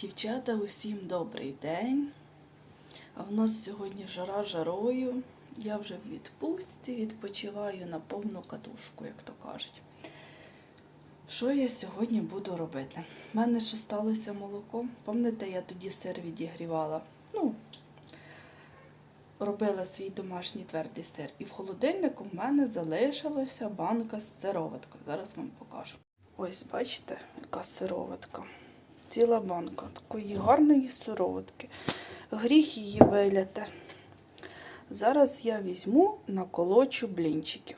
Дівчата, усім добрий день. А в нас сьогодні жара жарою. Я вже в відпустці, відпочиваю на повну катушку, як то кажуть. Що я сьогодні буду робити? У мене ще сталося молоко. Пам'ятаєте, я тоді сир відігрівала. Ну, робила свій домашній твердий сир. І в холодильнику в мене залишилася банка з сироваткою. Зараз вам покажу. Ось, бачите, яка сироватка. Ціла банка такої гарної сироватки. Гріх її виляти. Зараз я візьму наколочу блінчиків.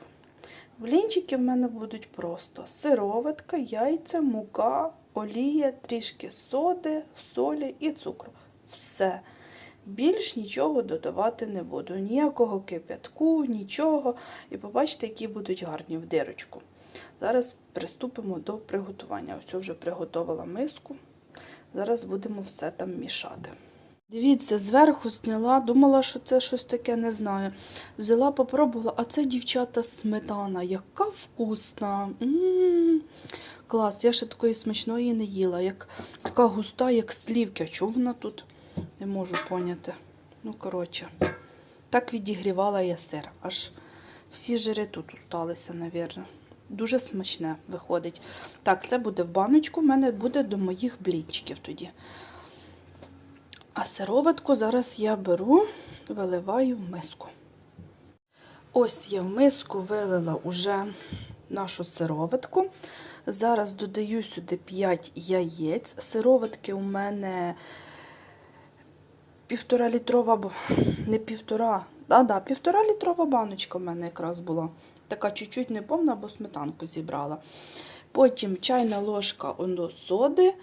Блінчики в мене будуть просто сироватка, яйця, мука, олія, трішки соди, солі і цукру. Все. Більш нічого додавати не буду. Ніякого кип'ятку, нічого. І побачите, які будуть гарні в дирочку. Зараз приступимо до приготування. Ось вже приготувала миску. Зараз будемо все там мішати. Дивіться, зверху зняла, думала, що це щось таке, не знаю. Взяла, попробувала, а це дівчата сметана. Яка вкусна. М-м-м. Клас, я ще такої смачної не їла. Як, така густа, як слівки. А чого вона тут? Не можу поняти. Ну, коротше, так відігрівала я сир. Аж всі жири тут усталися, навірно. Дуже смачне виходить. Так, це буде в баночку, в мене буде до моїх блінчиків тоді. А сироватку зараз я беру, виливаю в миску. Ось я в миску вилила уже нашу сироватку. Зараз додаю сюди 5 яєць. Сироватки у мене півтора літрова, не півтора, а, да, півтора літрова баночка в мене якраз була. Така чуть-чуть неповна, бо сметанку зібрала. Потім чайна ложка соди,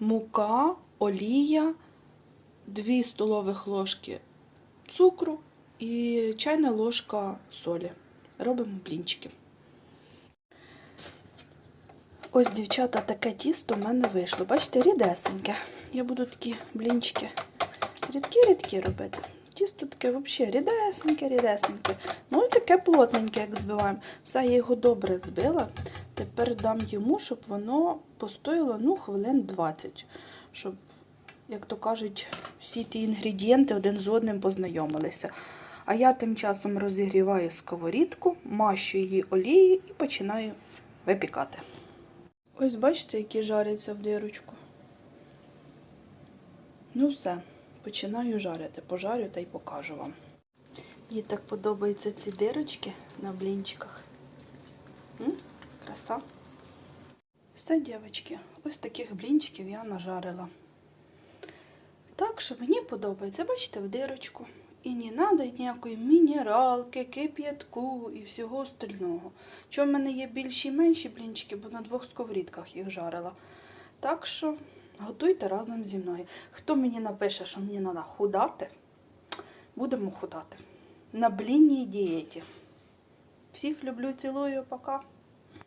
мука, олія, 2 столових ложки цукру і чайна ложка солі. Робимо блінчики. Ось, дівчата, таке тісто в мене вийшло. Бачите, рідесеньке. Я буду такі блінчики рідкі-рідкі робити. Тісто таке взагалі рідесеньке, рідесеньке. Ну і таке плотненьке, як збиваємо. Все, я його добре збила. Тепер дам йому, щоб воно постояло ну, хвилин 20. Щоб, як то кажуть, всі ті інгредієнти один з одним познайомилися. А я тим часом розігріваю сковорідку, мащу її олією і починаю випікати. Ось бачите, які жаряться в дирочку. Ну все, починаю жарити. Пожарю та й покажу вам. Мені так подобаються ці дирочки на блінчиках. М? Краса. Все, дівчатки, ось таких блінчиків я нажарила. Так що мені подобається, бачите, в дирочку. І не треба ніякої мінералки, кип'ятку і всього остального. Що в мене є більші і менші блінчики, бо на двох сковорідках їх жарила. Так що готуйте разом зі мною. Хто мені напише, що мені треба худати, будемо худати. На блінній дієті. Всіх люблю, цілую, пока.